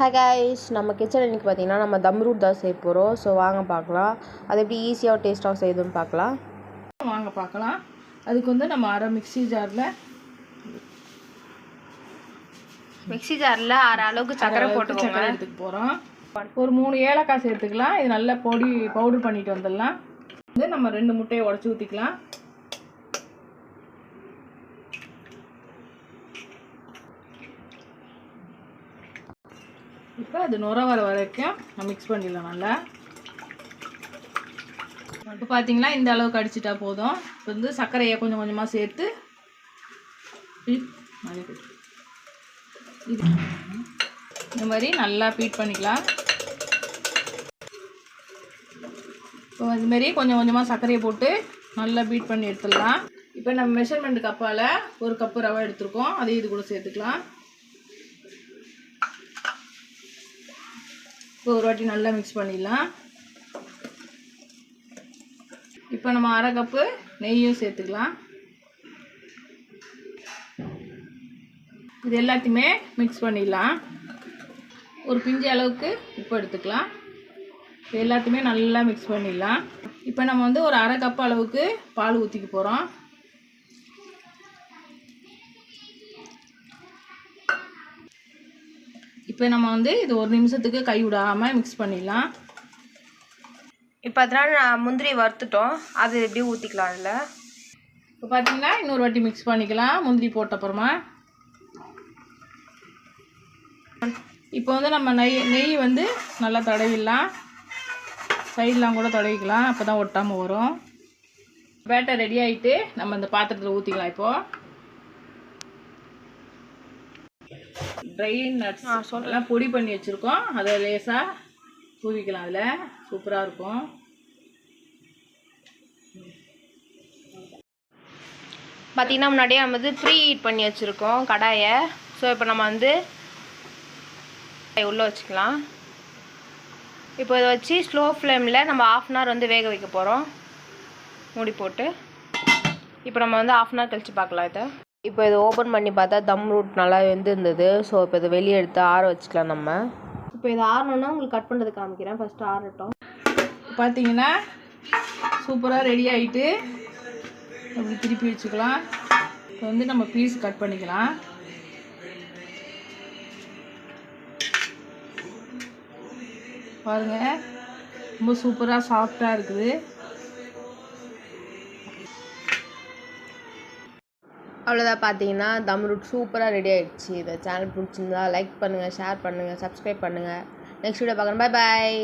Hi guys நம்ம kitchen இன்னைக்கு பார்த்தீங்கன்னா நம்ம தம் ரூட் தான் செய்ய போகிறோம் ஸோ வாங்க பார்க்கலாம். அது எப்படி ஈஸியாக டேஸ்ட்டாக செய்யுதுன்னு பார்க்கலாம். வாங்க பார்க்கலாம். அதுக்கு வந்து நம்ம அரை மிக்ஸி ஜாரில் மிக்ஸி ஜாரில் அரை அளவுக்கு சக்கரை போட்டுக்கோங்க. சக்கரை எடுத்துக்க போகிறோம் ஒரு மூணு ஏலக்காய் சேர்த்துக்கலாம். இது நல்லா பொடி பவுடர் பண்ணிட்டு வந்துடலாம். வந்து நம்ம ரெண்டு முட்டையை உடச்சி ஊற்றிக்கலாம் இப்போ அது நுர வர வரைக்கும் நான் மிக்ஸ் பண்ணிடலாம் நல்லா. இப்போ பார்த்தீங்கன்னா இந்த அளவுக்கு அடிச்சிட்டா போதும். இப்போ வந்து சர்க்கரையை கொஞ்சம் கொஞ்சமாக சேர்த்து இது இது. இந்த மாதிரி நல்லா பீட் பண்ணிக்கலாம். இப்போ இதுமாரி கொஞ்சம் கொஞ்சமாக சர்க்கரையை போட்டு நல்லா பீட் பண்ணி எடுத்துடலாம். இப்போ நம்ம மெஷர்மெண்ட் கப்பால் ஒரு கப்பு ரவை எடுத்துருக்கோம். அதையும் இது கூட சேர்த்துக்கலாம். இப்போ ஒரு வாட்டி நல்லா மிக்ஸ் பண்ணிடலாம். இப்போ நம்ம அரை கப்பு நெய்யும் சேர்த்துக்கலாம். இது எல்லாத்தையுமே மிக்ஸ் பண்ணிடலாம். ஒரு பிஞ்சு அளவுக்கு உப்பு எடுத்துக்கலாம். இது எல்லாத்தையுமே நல்லா மிக்ஸ் பண்ணிடலாம். இப்போ நம்ம வந்து ஒரு அரை கப் அளவுக்கு பால் ஊற்றிக்க போகிறோம் இப்போ நம்ம வந்து இது ஒரு நிமிஷத்துக்கு கை விடாமல் மிக்ஸ் பண்ணிடலாம். இப்போ அதனால நான் முந்திரி வறுத்துட்டோம். அது எப்படி ஊற்றிக்கலாம் அதில். இப்போ பார்த்தீங்கன்னா இன்னொரு வாட்டி மிக்ஸ் பண்ணிக்கலாம். முந்திரி போட்ட அப்புறமா. இப்போ வந்து நம்ம நெய் நெய் வந்து நல்லா தடவிடலாம். சைட்லாம் கூட தடவிக்கலாம். அப்போ தான் ஒட்டாமல் வரும். பேட்டர் ரெடி ஆகிட்டு நம்ம இந்த பாத்திரத்தில் ஊற்றிக்கலாம் இப்போது ட்ரை நட்ஸ் எல்லாம் பொடி பண்ணி வச்சுருக்கோம். அதை லேசாக தூவிக்கலாம் அதில். சூப்பராக இருக்கும். பார்த்தீங்கன்னா முன்னாடியே நம்ம வந்து ப்ரீ ஹீட் பண்ணி வச்சுருக்கோம் கடாயை. ஸோ இப்போ நம்ம வந்து உள்ளே வச்சுக்கலாம். இப்போ இதை வச்சு ஸ்லோ ஃப்ளேமில் நம்ம ஆஃப் அன் ஹவர் வந்து வேக வைக்க போகிறோம் மூடி போட்டு. இப்போ நம்ம வந்து ஆஃப் அன் ஹவர் கழித்து பார்க்கலாம் இதை. இப்போ இதை ஓப்பன் பண்ணி பார்த்தா தம் ரூட் நல்லா வெந்திருந்தது. ஸோ இப்போ இதை வெளியே எடுத்து ஆற வச்சுக்கலாம் நம்ம. இப்போ இதை ஆறணுன்னா உங்களுக்கு கட் பண்ணுறது காமிக்கிறேன். ஃபஸ்ட்டு ஆறட்டும். பார்த்தீங்கன்னா சூப்பராக ரெடி ஆகிட்டு அப்படி திருப்பி வச்சுக்கலாம். இப்போ வந்து நம்ம பீஸ் கட் பண்ணிக்கலாம். பாருங்க ரொம்ப சூப்பராக சாஃப்டாக இருக்குது. அவ்வளோதான் பார்த்தீங்கன்னா தம் ரூட் சூப்பராக ரெடி ஆகிடுச்சு இந்த சேனல் பிடிச்சிருந்தா லைக் பண்ணுங்கள் ஷேர் பண்ணுங்கள் சப்ஸ்கிரைப் பண்ணுங்கள் நெக்ஸ்ட் வீடியோ பார்க்குறேன் பை பாய்